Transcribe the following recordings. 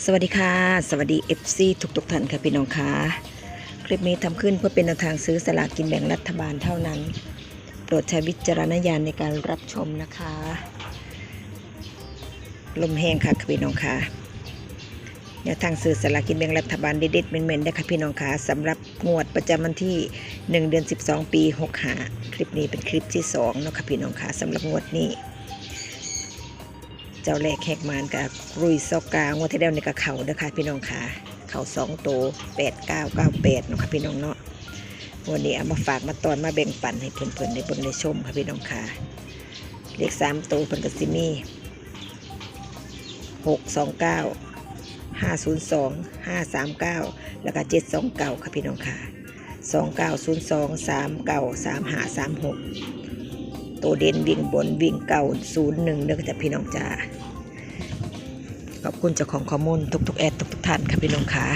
สวัสดีค่ะ สวัสดี FC ทุกทุกๆท่านค่ะพี่น้องค่ะ คลิปนี้ทำขึ้นเพื่อเป็นแนวทางซื้อสลากกินแบ่งรัฐบาลเท่านั้น โปรดใช้วิจารณญาณในการรับชมนะคะ ลมแห้งค่ะพี่น้องค่ะแนวทางซื้อสลากกินแบ่งรัฐบาลเด็ดๆเม็นๆได้ค่ะพี่น้องค่ะสำหรับงวดประจำวันที่ 1 เดือน 12 ปี 65 คลิปนี้เป็นคลิปที่2เนาะค่ะพี่น้องค่ะสำหรับงวดนี้ เจ้าแรกแขกมานกับรุยซอกกางวดที่แล้วในกับเขาเด้อค่ะพี่น้องค่ะเขาสองโตแปดเก้าเก้าแปดเนาะค่ะพี่น้องเนาะวันนี้เอามาฝากมาตอนมาแบ่งปันให้เพื่อนๆในเบิ่งในชมค่ะพี่น้องค่ะเลขสามโตวเพิ่นก็สิมี่หกสองเก้าห้าศูนย์สองห้าสามเก้าแล้วก็เจ็ดสองเก้าค่ะพี่น้องค่ะสองเก้าศูนย์สองสามเก้าสามห้าสามหก ตัวเด่นวิ่งบนวิ่งเก่าศูนย์หนึ่งเด้อจ้ะพี่น้องจ้าขอบคุณเจ้าของข้อมูลทุกๆแอดทุกๆท่านค่ะพี่น้องค่ะ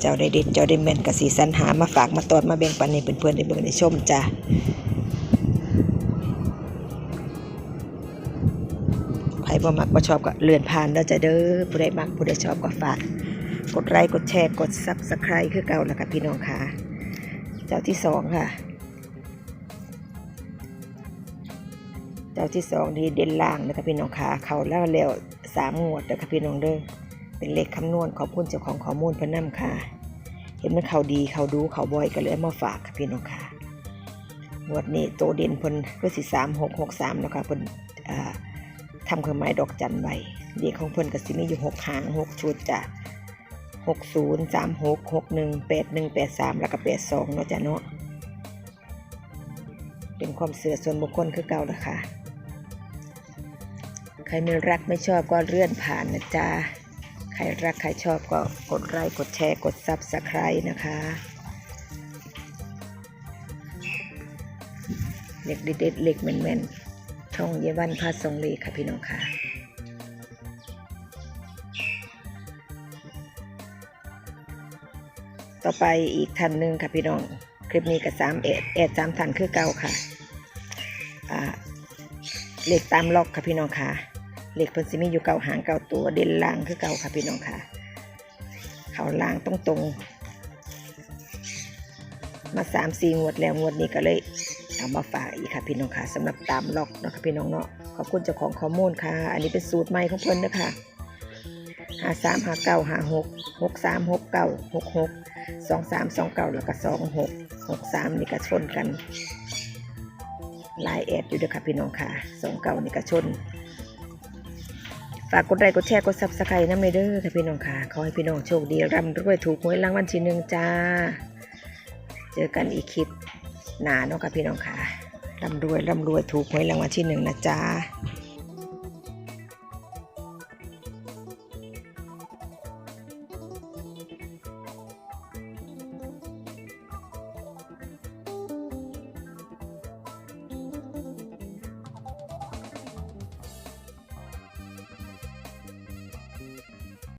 เจ้าได้เด็ดเจ้าได้แม่นกับสีสันหามาฝากมาตอนมาแบ่งปันให้เพื่อนๆได้เบิ่งได้ชมจ้าใครบ่มักบ่ชอบก็เลื่อนผ่านแล้วจะเด้อผู้ใดมักผู้ใดชอบก็ฝากกดไลค์กดแชร์กดซับสไครต์คือเก่าแล้วค่ะพี่น้องค่ะ เจ้าที่สองค่ะ เจ้าที่สองนี่เด่นล่างนะคะพี่น้องขาเขาแล้วแล้วสามงวดนะคะพี่น้องเด้อเป็นเลขคำนวณขอบคุณเจ้าของข้อมูลเพนนํค่ะ เห็นมันเขาดีเขาดูเขาบ่อยก็เลยมาฝากค่ะพี่น้องค่ะงวดนี้โตเด่นเพิ่นก็สิสามหกหกสามนะคะพนทำเครื่องหมายดอกจันไว้เด็กของพนก็สิมีอยู่หกหางหกชุดจ้ะ หกศูนย์สามหกหกหนึ่งแปดหนึ่งแปดสามแล้วก็แปดสองเนาะจ้ะเนาะเป็นความเสื่อส่วนบุคคลคือเก่าละค่ะ ใครไม่รักไม่ชอบก็เลื่อนผ่านนะจ๊ะ ใครรักใครชอบก็กดไลค์กดแชร์กดซับสไครต์นะคะ เล็กเด็ดเล็กแม่นช่องเยวันพาสงเลค่ะพี่น้องค่ะ ต่อไปอีกท่านหนึ่งค่ะพี่น้อง คลิปนี้กับสามเอ็ดเอ็ดสามท่านคือเก่าค่ะอ่าเลขตามล็อกค่ะพี่น้องค่ะเหลขเพิ่นสิมีอยู่เก่าหางเก่าตัวเด่นล่างคือเก่าค่ะพี่น้องค่ะ เขาล่างตรงตรงมาสามสี่งวดแล้วงวดนี้ก็เลยเอามาฝากอีกค่ะพี่น้องค่ะสำหรับตามล็อกเนาะค่ะพี่น้องเนาะขอบคุณเจ้าของข้อมูลค่ะ อันนี้เป็นสูตรใหม่ของเพิ่นนะคะหาสามหาเก้าหาหกหกสามหกเก้าหกหก สองสามสองเก้าแล้วก็สองหกหกสามนี่ก็ชนกันลายแอดอยู่เด้วยค่ะพี่น้องค่ะสองเก้านี่ก็ชน ฝากกดไลค์กดแชร์กดซับสไครต์น้ำในเด้อค่ะพี่น้องค่ะ ขอให้พี่น้องโชคดีร่ำรวยถูกหวยรางวัลที่หนึ่งจ้า เจอกันอีกคลิปหนาเนาะค่ะพี่น้องค่ะร่ำรวยร่ำรวยถูกหวยรางวัลที่หนึ่งนะจ้า